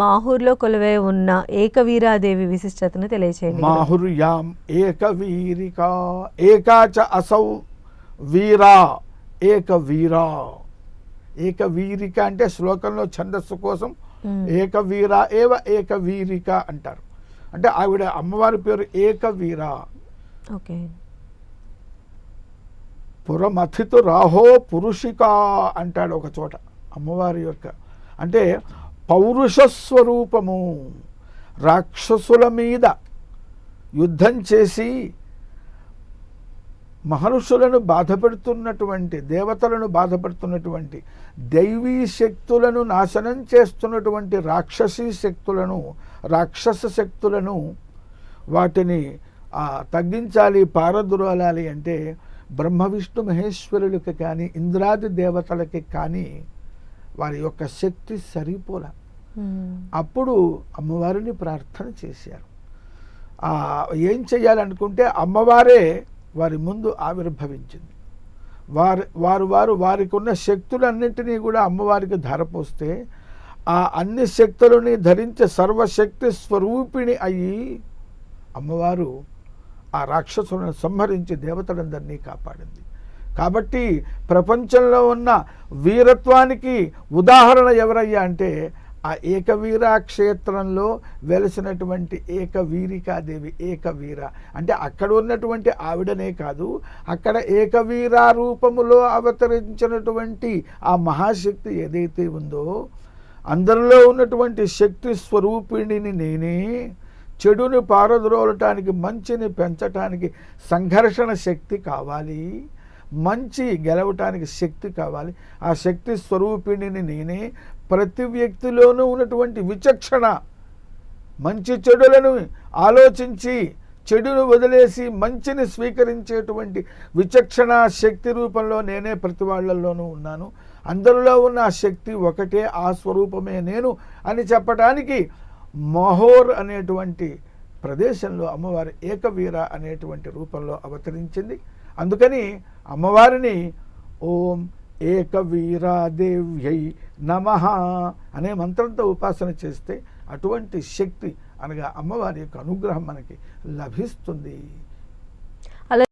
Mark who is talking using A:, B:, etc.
A: మాహూర్లో కొలువై ఉన్న ఏకవీరాదేవి విశిష్టతను తెలియచేయండి.
B: మాహుర్యాం ఏకవీరిక ఏకాచ అసౌ వీరా ఏకవీరా. ఏకవీరిక అంటే శ్లోకంలో ఛందస్సు కోసం. ఏకవీర ఏవ ఏకవీరిక అంటారు. అంటే ఆవిడ అమ్మవారి పేరు ఏకవీర.
A: ఓకే.
B: పురమథితు రాహో పురుషిక అంటాడు ఒక చోట అమ్మవారి యొక్క. అంటే పౌరుష స్వరూపము రాక్షసుల మీద యుద్ధం చేసి మహర్షులను బాధపెడుతున్నటువంటి దేవతలను బాధపెడుతున్నటువంటి దైవీ శక్తులను నాశనం చేస్తున్నటువంటి రాక్షసీ శక్తులను రాక్షస శక్తులను వాటిని తగ్గించాలి పారదురాలాలి అంటే బ్రహ్మ విష్ణు మహేశ్వరులకి కానీ ఇంద్రాది దేవతలకి కానీ వారి యొక్క శక్తి సరిపోలా.
A: Hmm.
B: అప్పుడు అమ్మవారిని ప్రార్థన చేశారు. ఏం చేయాలనుకుంటే అమ్మవారే వారి ముందు ఆవిర్భవించింది. వారి వారు వారు వారికి ఉన్న శక్తులన్నింటినీ కూడా అమ్మవారికి ధరపోస్తే ఆ అన్ని శక్తులని ధరించే సర్వశక్తి స్వరూపిణి అయ్యి అమ్మవారు ఆ రాక్షసులను సంహరించి దేవతలందరినీ కాపాడింది. కాబట్టి ప్రపంచంలో ఉన్న వీరత్వానికి ఉదాహరణ ఎవరయ్యా అంటే ఆ ఏకవీర క్షేత్రంలో వెలసినటువంటి ఏకవీరికాదేవి ఏకవీర. అంటే అక్కడ ఉన్నటువంటి ఆవిడనే కాదు అక్కడ ఏకవీర రూపములో అవతరించినటువంటి ఆ మహాశక్తి ఏదైతే ఉందో అందరిలో ఉన్నటువంటి శక్తి స్వరూపిణిని నేనే. చెడుని పారద్రోలటానికి మంచిని పెంచటానికి సంఘర్షణ శక్తి కావాలి. మంచి గెలవటానికి శక్తి కావాలి. ఆ శక్తి స్వరూపిణిని నేనే ప్రతి వ్యక్తిలోనూ ఉన్నటువంటి విచక్షణ మంచి చెడులను ఆలోచించి చెడును వదిలేసి మంచిని స్వీకరించేటువంటి విచక్షణ శక్తి రూపంలో నేనే ప్రతి వాళ్ళల్లోనూ ఉన్నాను. అందరిలో ఉన్న ఆ శక్తి ఒకటే ఆ స్వరూపమే నేను అని చెప్పడానికి మహోర్ అనేటువంటి ప్రదేశంలో అమ్మవారి ఏకవీర అనేటువంటి రూపంలో అవతరించింది. అందుకని అమ్మవారిని ఓం ఏకవీరాదేవ్యై నమ అనే మంత్రంతో ఉపాసన చేస్తే అటువంటి శక్తి అనగా అమ్మవారి యొక్క అనుగ్రహం మనకి లభిస్తుంది.